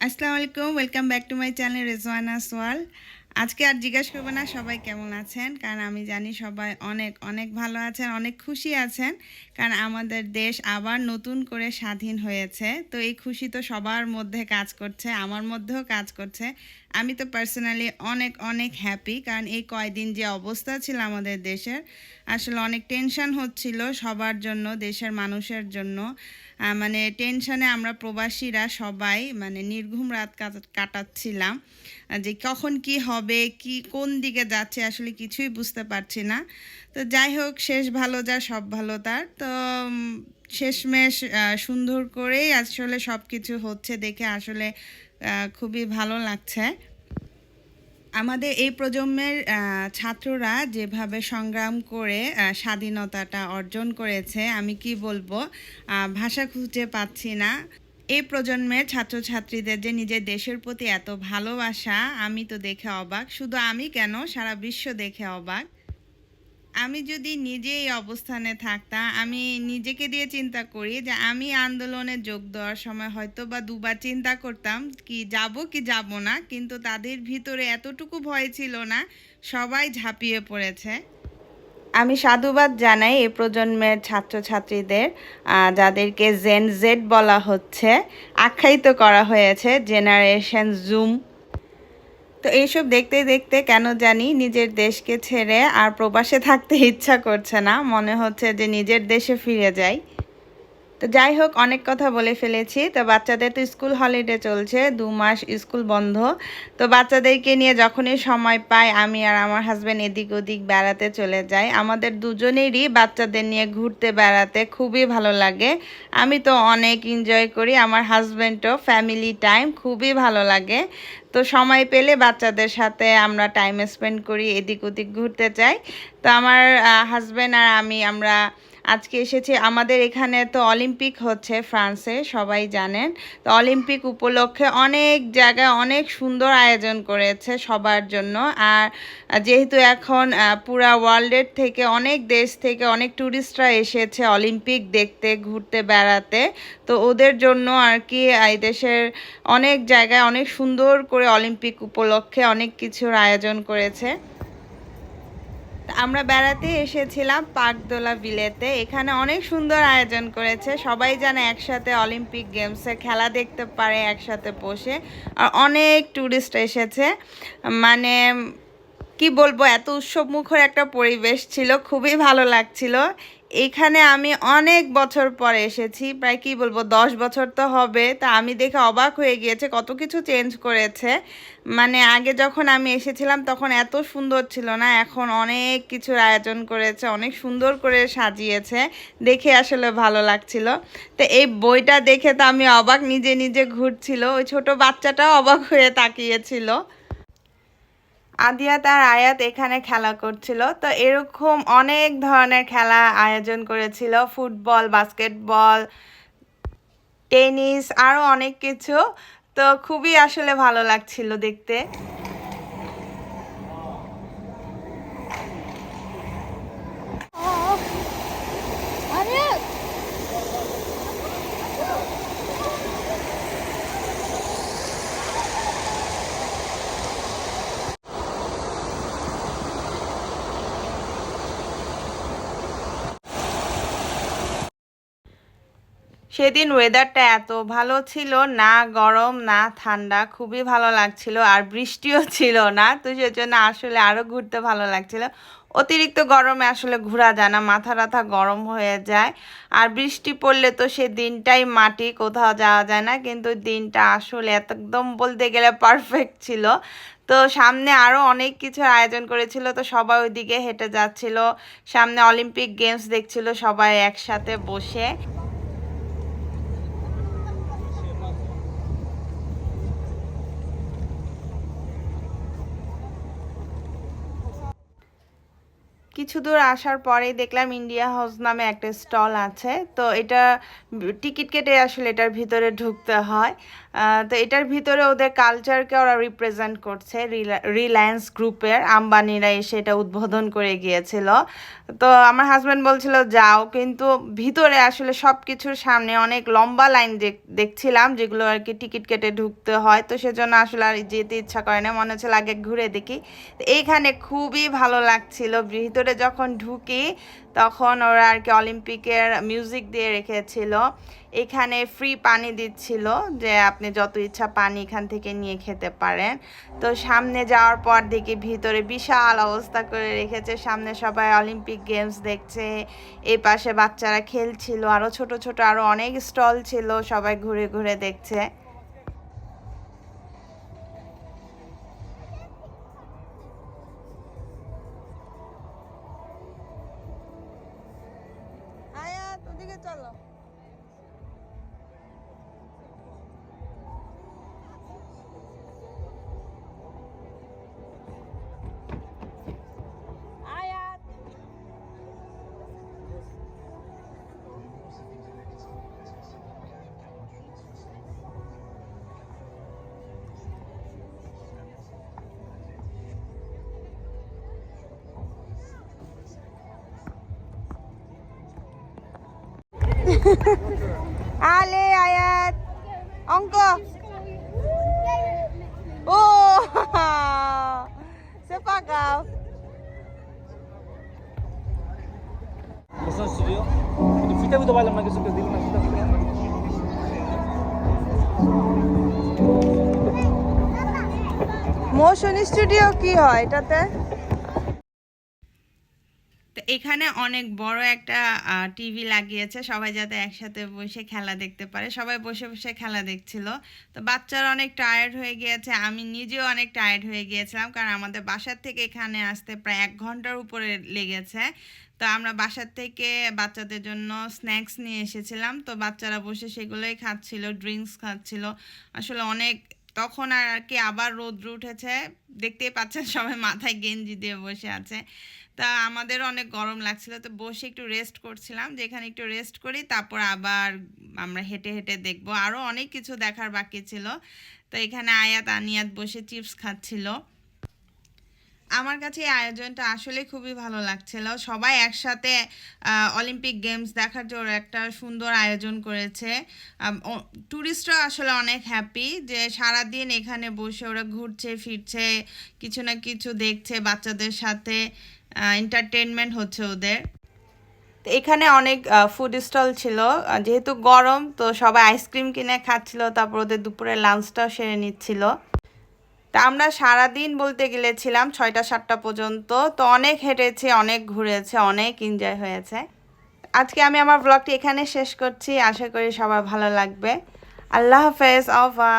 আসসালামু আলাইকুম welcome back to my channel Rezwana Soyal আজকে আর জিজ্ঞাসা করব না, সবাই কেমন আছেন? কারণ আমি জানি সবাই অনেক অনেক ভালো আছেন, অনেক খুশি আছেন। কারণ আমাদের দেশ আবার নতুন করে স্বাধীন হয়েছে। তো এই খুশি তো সবার মধ্যে কাজ করছে, আমার মধ্যেও কাজ করছে। আমি তো পার্সোনালি অনেক অনেক হ্যাপি কারণ এই কয়দিন যে অবস্থা ছিল আমাদের দেশের, আসলে অনেক টেনশন হচ্ছিল সবার জন্য, দেশের মানুষের জন্য। মানে টেনশনে আমরা প্রবাসীরা সবাই মানে নির্ঘুম রাত কাটাচ্ছিলাম। যে কখন কি হবে কি, কোন দিকে যাচ্ছে আসলে কিছুই বুঝতে পারছি না। তো যাই হোক, শেষ ভালো যা, সব ভালো তার। তো শেষমেশ সুন্দর করেই আসলে সব কিছু হচ্ছে দেখে আসলে খুবই ভালো লাগছে। আমাদের এই প্রজন্মের ছাত্ররা যেভাবে সংগ্রাম করে স্বাধীনতাটা অর্জন করেছে, আমি কি বলব? ভাষা খুঁজে পাচ্ছি না। এই প্রজন্মের ছাত্রছাত্রীদের যে নিজের দেশের প্রতি এত ভালোবাসা, আমি তো দেখে অবাক। শুধু আমি কেন? সারা বিশ্ব দেখে অবাক। আমি যদি নিজে এই অবস্থানে থাকতাম, আমি নিজেকে দিয়ে চিন্তা করি যে আমি আন্দোলনে যোগ দেওয়ার সময় হয়তো বা দুবার চিন্তা করতাম কি যাব কি যাব না, কিন্তু তাদের ভিতরে এতটুকু ভয় ছিল না, সবাই ঝাঁপিয়ে পড়েছে। আমি সাধুবাদ জানাই এ প্রজন্মের ছাত্রছাত্রীদের যাদেরকে জেন জেড বলা হচ্ছে। আখ্যায়িত করা হয়েছে জেনারেশন জুম তো এইসব দেখতে দেখতে কেন জানি নিজের দেশকে ছেড়ে আর প্রবাসে থাকতে ইচ্ছা করছে না। মনে হচ্ছে যে নিজের দেশে ফিরে যাই। তো যাই হোক, অনেক কথা বলে ফেলেছি। তো বাচ্চাদের তো স্কুল হলিডে চলছে, দু মাস স্কুল বন্ধ। তো বাচ্চাদেরকে নিয়ে যখনই সময় পাই, আমি আর আমার হাজব্যান্ড এদিক ওদিক বেড়াতে চলে যাই। আমাদের দুজনেরই বাচ্চাদের নিয়ে ঘুরতে বেড়াতে খুবই ভালো লাগে। আমি তো অনেক এনজয় করি, আমার হাজব্যান্ডও ফ্যামিলি টাইম খুবই ভালো লাগে। তো সময় পেলে বাচ্চাদের সাথে আমরা টাইম স্পেন্ড করি, এদিক ওদিক ঘুরতে যাই। তো আমার হাজব্যান্ড আর আমি আমরা আজকে এসেছি আমাদের এখানে তো অলিম্পিক হচ্ছে ফ্রান্সে, সবাই জানেন। তো অলিম্পিক উপলক্ষে অনেক জায়গায় অনেক সুন্দর আয়োজন করেছে সবার জন্য। আর যেহেতু এখন পুরা ওয়ার্ল্ডের থেকে, অনেক দেশ থেকে অনেক ট্যুরিস্টরা এসেছে অলিম্পিক দেখতে, ঘুরতে, বেড়াতে। তো ওদের জন্য আর কি এই দেশের অনেক জায়গায় অনেক সুন্দর করে অলিম্পিক উপলক্ষে অনেক কিছুর আয়োজন করেছে। আমরা বেড়াতে এসেছিলাম পাকদোলা বিলেতে এখানে অনেক সুন্দর আয়োজন করেছে। সবাই জানে একসাথে অলিম্পিক গেমসে খেলা দেখতে পারে, একসাথে বসে। আর অনেক ট্যুরিস্ট এসেছে। মানে কি বলব, এত উৎসবমুখর একটা পরিবেশ ছিল। খুবই ভালো লাগছিল। এখানে আমি অনেক বছর পরে এসেছি, প্রায় কি বলব, দশ বছর তো হবে। তা আমি দেখে অবাক হয়ে গিয়েছে কত কিছু চেঞ্জ করেছে। মানে আগে যখন আমি এসেছিলাম তখন এত সুন্দর ছিল না, এখন অনেক কিছুর আয়োজন করেছে, অনেক সুন্দর করে সাজিয়েছে। দেখে আসলে ভালো লাগছিল। তো এই বইটা দেখে তো আমি অবাক, নিজে নিজে ঘুরছিল। ওই ছোট বাচ্চাটাও অবাক হয়ে তাকিয়েছিল। আদিয়াত আর আয়াত এখানে খেলা করছিল। তো এরকম অনেক ধরনের খেলা আয়োজন করেছিল। ফুটবল, বাস্কেটবল, টেনিস আরও অনেক কিছু। তো খুবই আসলে ভালো লাগছিল দেখতে। সেদিন ওয়েদারটা এত ভালো ছিল, না গরম, না ঠান্ডা, খুবই ভালো লাগছিল, আর বৃষ্টিও ছিল না, তো সেজন্য আসলে আরও ঘুরতে ভালো লাগছিল। অতিরিক্ত গরমে আসলে ঘোরা যায় না, মাথা ব্যথা গরম হয়ে যায়, আর বৃষ্টি পড়লে তো সে দিনটাই মাটি, কোথাও যাওয়া যায় না, কিন্তু দিনটা আসলে একদম বলতে গেলে পারফেক্ট ছিল। তো সামনে আরও অনেক কিছুর আয়োজন করেছিল, তো সবাই ওইদিকে হেঁটে যাচ্ছিল, সামনে অলিম্পিক গেমস দেখছিল সবাই একসাথে বসে। কিছু দূর আসার পরে দেখলাম ইন্ডিয়া হাউস নামে একটা স্টল আছে। তো এটা টিকিট কেটে আসলে এটার ভিতরে ঢুকতে হয়। তো এটার ভিতরে ওদের কালচারকে ওরা রিপ্রেজেন্ট করছে। রিলায়েন্স গ্রুপের আম্বানিরা এসে এটা উদ্বোধন করে গিয়েছিল। তো আমার হাজব্যান্ড বলছিল, যাও। কিন্তু ভিতরে আসলে সব কিছুর সামনে অনেক লম্বা লাইন দেখছিলাম, যেগুলো আর কি টিকিট কেটে ঢুকতে হয়। তো সেজন্য আসলে আর যেতে ইচ্ছা করে না, মনে হচ্ছিল আগে ঘুরে দেখি। এইখানে খুবই ভালো লাগছিল। ভিতরে যখন ঢুকি, তখন ওরা আর কি অলিম্পিকের মিউজিক দিয়ে রেখেছিল। এখানে ফ্রি পানি দিচ্ছিল যে, আপনি যত ইচ্ছা পানি এখান থেকে নিয়ে খেতে পারেন। তো সামনে যাওয়ার পর দেখি ভিতরে বিশাল অবস্থা করে রেখেছে। সামনে সবাই অলিম্পিক গেমস দেখছে। এই পাশে বাচ্চারা খেলছিল। আরও ছোট ছোট আরও অনেক স্টল ছিল। সবাই ঘুরে ঘুরে দেখছে। চলো। আলে আয়াত অঙ্ক। ও ফিতা ফিতা পাইলাম না কিছু দিল না মোশন স্টুডিও কি হয় এটাতে? এখানে অনেক বড় একটা টিভি লাগিয়েছে। সবাই যাতে একসাথে বসে খেলা দেখতে পারে। সবাই বসে বসে খেলা দেখছিল। তো বাচ্চারা অনেক টায়ার্ড হয়ে গিয়েছে। আমি নিজেও অনেক টায়ার্ড হয়ে গিয়েছিলাম। কারণ আমাদের বাসার থেকে এখানে আসতে প্রায় এক ঘণ্টার উপরে লেগেছে। তো আমরা বাসার থেকে বাচ্চাদের জন্য স্ন্যাক্স নিয়ে এসেছিলাম। তো বাচ্চারা বসে সেগুলোই খাচ্ছিল ড্রিঙ্কস খাচ্ছিল। আসলে অনেক, তখন আর কি আবার রোদ্র উঠেছে। দেখতেই পাচ্ছেন সবাই মাথায় গেঞ্জি দিয়ে বসে আছে। তা আমাদের অনেক গরম লাগছিল, তো বসে একটু রেস্ট করছিলাম যে এখানে একটু রেস্ট করি, তারপর আবার আমরা হেঁটে হেঁটে দেখব। আরও অনেক কিছু দেখার বাকি ছিল। তো এখানে আয়াত, আনিয়াত বসে চিপস খাচ্ছিল। আমার কাছে এই আয়োজনটা আসলে খুবই ভালো লাগছিল। সবাই একসাথে অলিম্পিক গেমস দেখার জন্য একটা সুন্দর আয়োজন করেছে। ট্যুরিস্টরা আসলে অনেক হ্যাপি যে সারাদিন এখানে বসে ওরা ঘুরছে, ফিরছে, কিছু না কিছু দেখছে বাচ্চাদের সাথে এন্টারটেনমেন্ট হচ্ছে ওদের। এখানে অনেক ফুড স্টল ছিল। যেহেতু গরম, তো সবাই আইসক্রিম কিনে খাচ্ছিল, তারপর ওদের দুপুরে লাঞ্চটাও সেরে নিচ্ছিল। তা আমরা সারাদিন বলতে গেলে ছিলাম ছয়টা, সাতটা পর্যন্ত। তো অনেক হেঁটেছে, অনেক ঘুরেছে, অনেক এনজয় হয়েছে। আজকে আমি আমার ব্লগটি এখানে শেষ করছি। আশা করি সবার ভালো লাগবে। আল্লাহ হাফেজ আফা